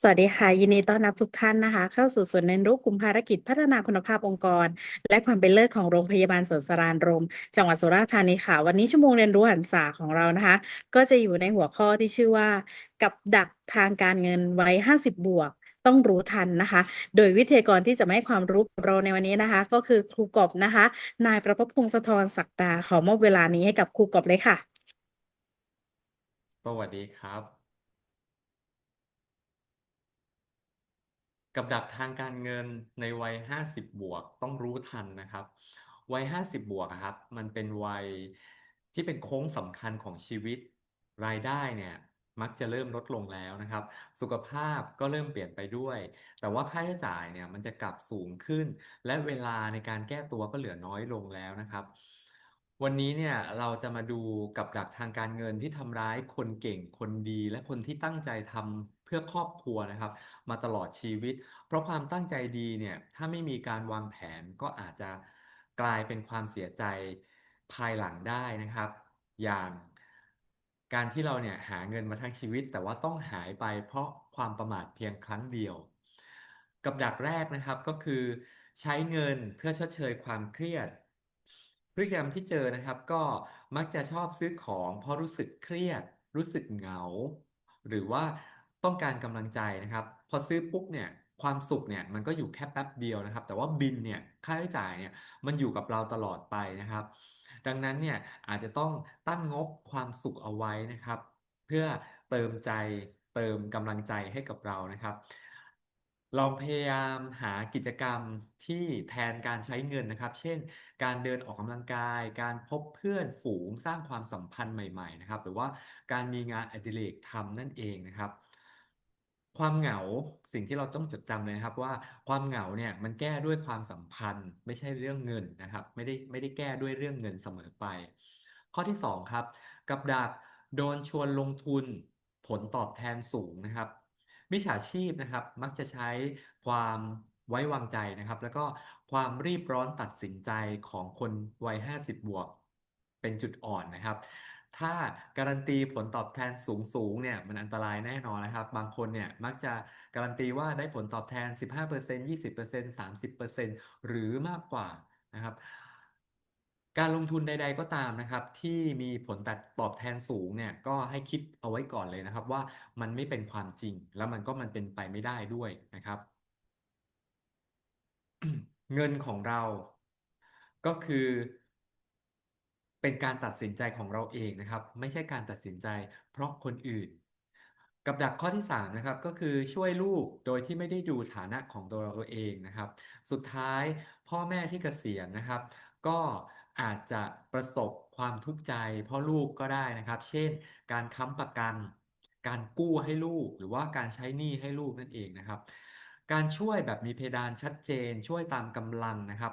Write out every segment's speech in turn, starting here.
สวัสดีค่ะ ยินดีต้อนรับทุกท่านนะคะ เข้าสู่ส่วนเรียนรู้กลุ่มภารกิจพัฒนาคุณภาพองค์กร และความเป็นเลิศของโรงพยาบาลสวนสรานรม จังหวัดสุราษฎร์ธานีค่ะ วันนี้ชั่วโมงเรียนรู้หันษาของเรานะคะ ก็จะอยู่ในหัวข้อที่ชื่อว่า กับดักทางการเงินไว้ 50 บวกต้องรู้ทันนะคะ โดยวิทยากรที่จะมาให้ความรู้กับเราในวันนี้นะคะ ก็คือครูกบนะคะ นายประพพงศธรศักดาขอมอบเวลานี้ให้กับครูกบเลยค่ะ สวัสดีครับ กับดักทางการเงินในวัย 50 บวกต้องรู้ทันนะครับ วัย 50 บวกครับ มันเป็นวัยที่เป็นโค้งสำคัญของชีวิต รายได้เนี่ยมักจะเริ่มลดลงแล้วนะครับ สุขภาพก็เริ่มเปลี่ยนไปด้วย แต่ว่าค่าใช้จ่ายเนี่ยมันจะกลับสูงขึ้น และเวลาในการแก้ตัวก็เหลือน้อยลงแล้วนะครับ วันนี้เนี่ยเราจะมาดูกับดักทางการเงินที่ทำร้ายคนเก่งคนดี และคนที่ตั้งใจทำ เพื่อครอบครัวนะครับ มาตลอดชีวิต เพราะความตั้งใจดีเนี่ยถ้าไม่มีการวางแผนก็อาจจะกลายเป็นความเสียใจภายหลังได้นะครับ อย่างการที่เราเนี่ยหาเงินมาทั้งชีวิต แต่ว่าต้องหายไปเพราะความประมาทเพียงครั้งเดียว กับดักแรกนะครับก็คือ ใช้เงินเพื่อชดเชยความเครียดพฤติกรรมที่เจอนะครับก็มักจะชอบซื้อของเพราะรู้สึกเครียด รู้สึกเหงา หรือว่า ต้องการกำลังใจนะครับ พอซื้อปุ๊บเนี่ยความสุขเนี่ยมันก็อยู่แค่แป๊บเดียวนะครับ แต่ว่าบินเนี่ยค่าใช้จ่ายเนี่ยมันอยู่กับเราตลอดไปนะครับ ดังนั้นเนี่ยอาจจะต้องตั้งงบความสุขเอาไว้นะครับ เพื่อเติมใจเติมกำลังใจให้กับเรานะครับลองพยายามหากิจกรรมที่แทนการใช้เงินนะครับ เช่น การเดินออกกำลังกาย การพบเพื่อนฝูงสร้างความสัมพันธ์ใหม่ ๆ นะครับ หรือว่าการมีงานอดิเรกทำนั่นเองนะครับ ความเหงาสิ่งที่เราต้องจดจำเลยนะครับว่าความเหงาเนี่ยมันแก้ด้วยความสัมพันธ์ ไม่ใช่เรื่องเงินนะครับ ไม่ได้ไม่ได้แก้ด้วยเรื่องเงินเสมอไป ข้อที่สองครับ กับดักโดนชวนลงทุนผลตอบแทนสูงนะครับมิจฉาชีพนะครับมักจะใช้ความไว้วางใจนะครับ แล้วก็ความรีบร้อนตัดสินใจของคนวัย 50 บวก เป็นจุดอ่อนนะครับ ถ้าการันตีผลตอบแทนสูงสูงเนี่ยมันอันตรายแน่นอนนะครับ บางคนเนี่ยมักจะการันตีว่าได้ผลตอบแทน 15% 20% 30%หรือมากกว่านะครับการลงทุนใด ๆ ก็ตามนะครับ ที่มีผลตอบแทนสูงเนี่ยก็ให้คิดเอาไว้ก่อนเลยนะครับ ว่ามันไม่เป็นความจริง แล้วมันก็มันเป็นไปไม่ได้ด้วยนะครับ เงินของเรา ก็คือ เป็นการตัดสินใจของเราเองนะครับ ไม่ใช่การตัดสินใจ เพราะคนอื่น กับดักข้อที่3นะครับก็คือช่วยลูกโดยที่ไม่ได้ดูฐานะของตัวเราเองนะครับ สุดท้ายพ่อแม่ที่เกษียณนะครับ ก็อาจจะประสบความทุกข์ใจเพราะลูกก็ได้นะครับ เช่น การค้ำประกัน การกู้ให้ลูก หรือว่าการใช้หนี้ให้ลูกนั่นเองนะครับ การช่วยแบบมีเพดานชัดเจน ช่วยตามกำลังนะครับ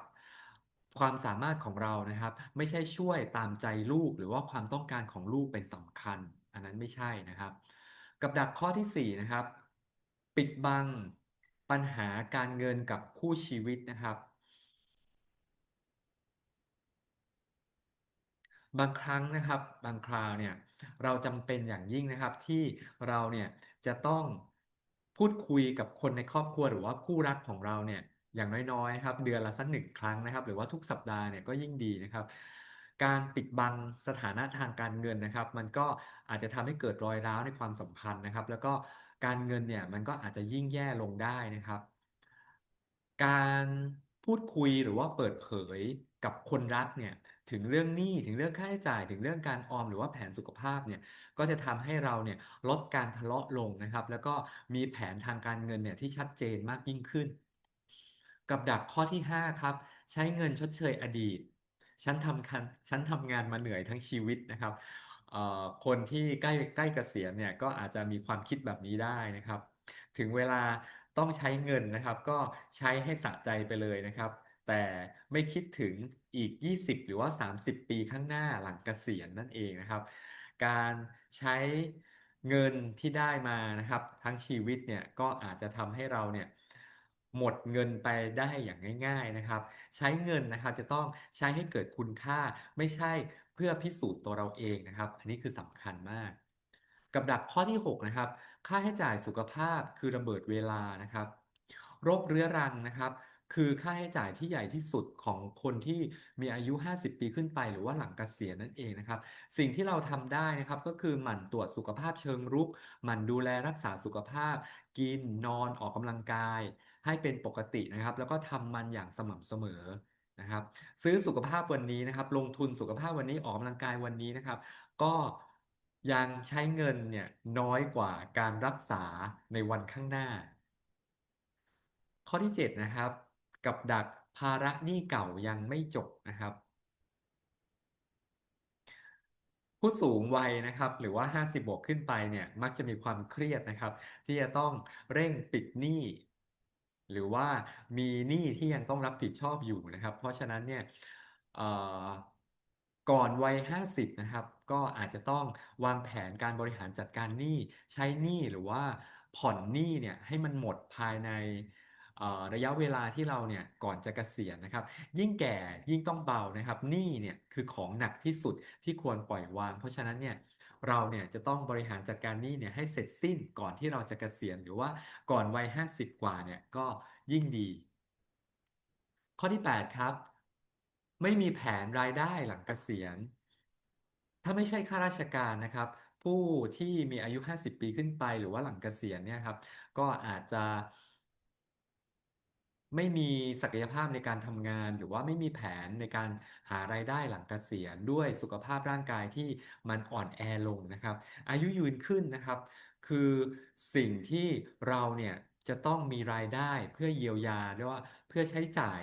ความสามารถของเรานะครับ ไม่ใช่ช่วยตามใจลูกหรือว่าความต้องการของลูกเป็นสำคัญ อันนั้นไม่ใช่นะครับ กับดักข้อที่ 4 นะครับ ปิดบังปัญหาการเงินกับคู่ชีวิตนะครับ บางครั้งนะครับ บางคราวเนี่ยเราจำเป็นอย่างยิ่งนะครับที่เราเนี่ยจะต้องพูดคุยกับคนในครอบครัวหรือว่าคู่รักของเราเนี่ย อย่างน้อยๆครับเดือนละสักหนึ่งครั้งนะครับ หรือว่าทุกสัปดาห์เนี่ยก็ยิ่งดีนะครับ การปิดบังสถานะทางการเงินนะครับ มันก็อาจจะทำให้เกิดรอยร้าวในความสัมพันธ์นะครับ แล้วก็การเงินเนี่ยมันก็อาจจะยิ่งแย่ลงได้นะครับ การพูดคุยหรือว่าเปิดเผยกับคนรักเนี่ยถึงเรื่องหนี้ถึงเรื่องค่าใช้จ่ายถึงเรื่องการออมหรือว่าแผนสุขภาพเนี่ยก็จะทำให้เราเนี่ยลดการทะเลาะลงนะครับ แล้วก็มีแผนทางการเงินเนี่ยที่ชัดเจนมากยิ่งขึ้น กับดักข้อที่ 5 ครับ ใช้เงินชดเชยอดีต ฉันทำคันฉันทำงานมาเหนื่อยทั้งชีวิตนะครับเอ่อคนที่ใกล้ใกล้เกษียณเนี่ยก็อาจจะมีความคิดแบบนี้ได้นะครับ ถึงเวลาต้องใช้เงินนะครับ ก็ใช้ให้สะใจไปเลยนะครับ แต่ไม่คิดถึงอีก 20 หรือว่า 30 ปีข้างหน้าหลังเกษียณนั่นเองนะครับ การใช้เงินที่ได้มานะครับ ทั้งชีวิตเนี่ยก็อาจจะทำให้เราเนี่ย หมดเงินไปได้อย่างง่าย ๆนะครับ ใช้เงินนะครับจะต้องใช้ให้เกิดคุณค่า ไม่ใช่เพื่อพิสูจน์ตัวเราเองนะครับ อันนี้คือสำคัญมาก กับดักข้อที่ 6 นะครับ ค่าใช้จ่ายสุขภาพคือระเบิดเวลานะครับ โรคเรื้อรังนะครับ คือค่าใช้จ่ายที่ใหญ่ที่สุดของคนที่มีอายุ 50 ปีขึ้นไป หรือว่าหลังเกษียณนั่นเองนะครับ สิ่งที่เราทำได้นะครับก็คือหมั่นตรวจสุขภาพเชิงรุก หมั่นดูแลรักษาสุขภาพ กินนอนออกกำลังกาย ให้เป็นปกตินะครับ แล้วก็ทำมันอย่างสม่ำเสมอนะครับ ซื้อสุขภาพวันนี้นะครับ ลงทุนสุขภาพวันนี้ออกกำลังกายวันนี้นะครับ ก็ยังใช้เงินเนี่ยน้อยกว่าการรักษาในวันข้างหน้า ข้อที่ 7 นะครับ กับดักภาระหนี้เก่ายังไม่จบนะครับผู้สูงวัยนะครับหรือว่า 50 บวกขึ้นไปเนี่ยมักจะมีความเครียดนะครับ ที่จะต้องเร่งปิดหนี้ หรือว่ามีหนี้ที่ยังต้องรับผิดชอบอยู่นะครับ เพราะฉะนั้นเนี่ยเอ่อก่อนวัย50นะครับ ก็อาจจะต้องวางแผนการบริหารจัดการหนี้ใช้หนี้หรือว่าผ่อนหนี้เนี่ยให้มันหมดภายในระยะเวลาที่เราเนี่ยก่อนจะเกษียณนะครับ ยิ่งแก่ยิ่งต้องเบานะครับหนี้เนี่ยคือของหนักที่สุดที่ควรปล่อยวาง เพราะฉะนั้นเนี่ย เราเนี่ยจะต้องบริหารจัดการหนี้เนี่ยให้เสร็จสิ้นก่อนที่เราจะเกษียณหรือว่าก่อนวัย50กว่าเนี่ยก็ยิ่งดี ข้อที่ 8 ครับ ไม่มีแผนรายได้หลังเกษียณ ถ้าไม่ใช่ข้าราชการนะครับ ผู้ที่มีอายุ 50 ปีขึ้นไปหรือว่าหลังเกษียณเนี่ยครับ ก็อาจจะ ไม่มีศักยภาพในการทำงาน หรือว่าไม่มีแผนในการหารายได้หลังเกษียณด้วยสุขภาพร่างกายที่มันอ่อนแอลงนะครับ อายุยืนขึ้นนะครับ คือสิ่งที่เราเนี่ยจะต้องมีรายได้เพื่อเยียวยาหรือว่าเพื่อใช้จ่าย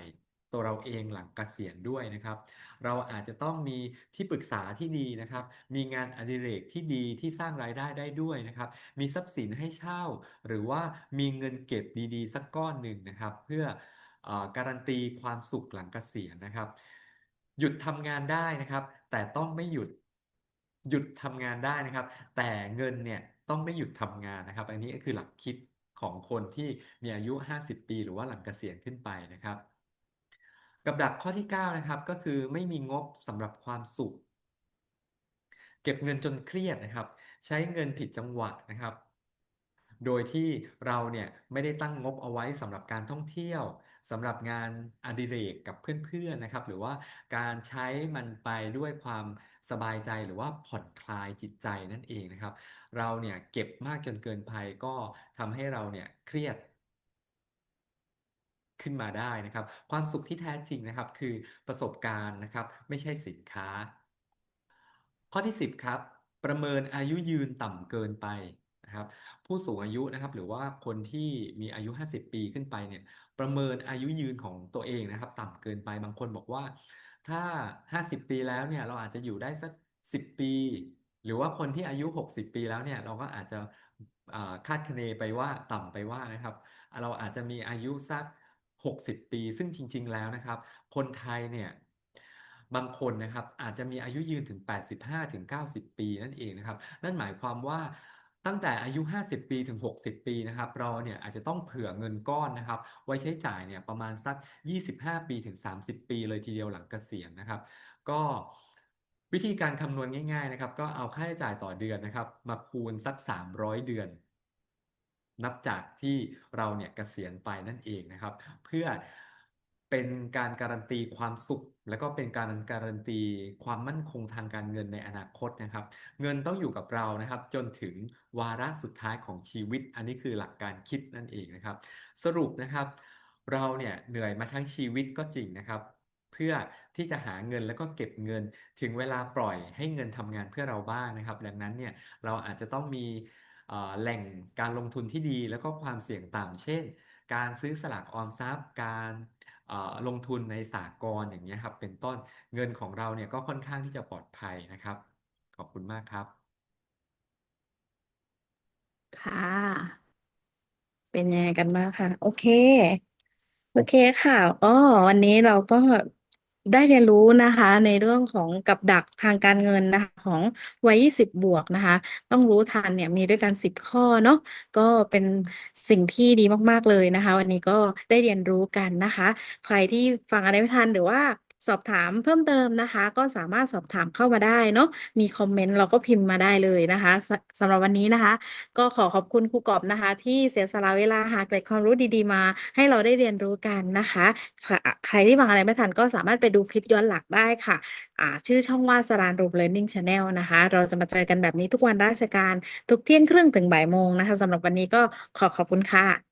ตัวเราเองหลังเกษียณด้วยนะครับ เราอาจจะต้องมีที่ปรึกษาที่ดีนะครับ มีงานอดิเรกที่ดีที่สร้างรายได้ได้ด้วยนะครับ มีทรัพย์สินให้เช่า หรือว่ามีเงินเก็บดีๆ สักก้อนหนึ่งนะครับ เพื่อเอ่อการันตีความสุขหลังเกษียณนะครับ หยุดทำงานได้นะครับ แต่ต้องไม่หยุดหยุดทำงานได้นะครับ แต่เงินเนี่ยต้องไม่หยุดทำงานนะครับ อันนี้ก็คือหลักคิดของคนที่มีอายุ 50 ปี หรือว่าหลังเกษียณขึ้นไปนะครับ กับดักข้อที่ 9 นะครับ ก็คือไม่มีงบสำหรับความสุข เก็บเงินจนเครียดนะครับ ใช้เงินผิดจังหวะนะครับ โดยที่เราเนี่ยไม่ได้ตั้งงบเอาไว้สำหรับการท่องเที่ยวสำหรับงานอดิเรกกับเพื่อนๆนะครับ หรือว่าการใช้มันไปด้วยความสบายใจหรือว่าผ่อนคลายจิตใจนั่นเองนะครับ เราเนี่ยเก็บมากจนเกินไปก็ทำให้เราเนี่ยเครียด ขึ้นมาได้นะครับ ความสุขที่แท้จริงนะครับ คือประสบการณ์นะครับ ไม่ใช่สินค้า ข้อที่ 10 ครับ ประเมินอายุยืนต่ำเกินไปนะครับ ผู้สูงอายุนะครับ หรือว่าคนที่มีอายุ 50 ปีขึ้นไปเนี่ย ประเมินอายุยืนของตัวเองนะครับ ต่ำเกินไปบางคนบอกว่า ถ้า 50 ปีแล้วเนี่ยเราอาจจะอยู่ได้สัก 10 ปี หรือว่าคนที่อายุ 60 ปีแล้วเนี่ยเราก็อาจจะคาดคะเนไปว่าต่ำไปว่านะครับ เราอาจจะมีอายุสัก 60 ปี ซึ่งจริง ๆ แล้วนะครับ คนไทยเนี่ยบางคนนะครับอาจจะมีอายุยืนถึง 85-90 ปีนั่นเองนะครับ นั่นหมายความว่าตั้งแต่อายุ 50 ปีถึง 60 ปีนะครับ เราเนี่ยอาจจะต้องเผื่อเงินก้อนนะครับ ไว้ใช้จ่ายเนี่ยประมาณสัก 25 ปีถึง 30 ปีเลยทีเดียวหลังเกษียณนะครับ ก็วิธีการคำนวณง่าย ๆ นะครับ ก็เอาค่าใช้จ่ายต่อเดือนนะครับ มาคูณสัก 300 เดือน นับจากที่เราเนี่ยเกษียณไปนั่นเองนะครับ เพื่อเป็นการการันตีความสุข แล้วก็เป็นการการันตีความมั่นคงทางการเงินในอนาคตนะครับ เงินต้องอยู่กับเรานะครับ จนถึงวาระสุดท้ายของชีวิต อันนี้คือหลักการคิดนั่นเองนะครับ สรุปนะครับ เราเนี่ยเหนื่อยมาทั้งชีวิตก็จริงนะครับ เพื่อที่จะหาเงินแล้วก็เก็บเงิน ถึงเวลาปล่อยให้เงินทำงานเพื่อเราบ้างนะครับ ดังนั้นเนี่ยเราอาจจะต้องมี แหล่งการลงทุนที่ดีแล้วก็ความเสี่ยงต่ำเช่น การซื้อสลากออมทรัพย์ การเอ่อลงทุนในสหกรณ์อย่างเงี้ยครับ เป็นต้นเงินของเราเนี่ยก็ค่อนข้างที่จะปลอดภัยนะครับ ขอบคุณมากครับ ค่ะ เป็นยังไงกันบ้างคะ โอเค โอเคค่ะก็วันนี้เราก็ ได้เรียนรู้นะคะ ในเรื่องของกับดักทางการเงินนะคะของวัย 20 บวกนะคะ ต้องรู้ทันเนี่ยมีด้วยกัน 10 ข้อเนาะก็เป็นสิ่งที่ดีมาก ๆ เลยนะคะ วันนี้ก็ได้เรียนรู้กันนะคะ ใครที่ฟังอะไรไม่ทันหรือว่า สอบถามเพิ่มเติมนะคะ ก็สามารถสอบถามเข้ามาได้เนาะมีคอมเมนต์เราก็พิมพ์มาได้เลยนะคะสสำหรับวันนี้นะคะ ก็ขอขอบคุณครูกอบนะคะ ที่เสียสละเวลาหาเกร็ดความรู้ดีๆมา ให้เราได้เรียนรู้กันนะคะใครที่ฟังอะไรไม่ทันก็สามารถไปดูคลิปย้อนหลังได้ค่ะอ่าชื่อช่องว่าสรานรูม Learning Channel นะคะ เราจะมาเจอกันแบบนี้ทุกวันราชการ ทุกเที่ยงครึ่งถึงบ่ายโมงนะคะสำหรับวันนี้ก็ขอขอบคุณค่ะ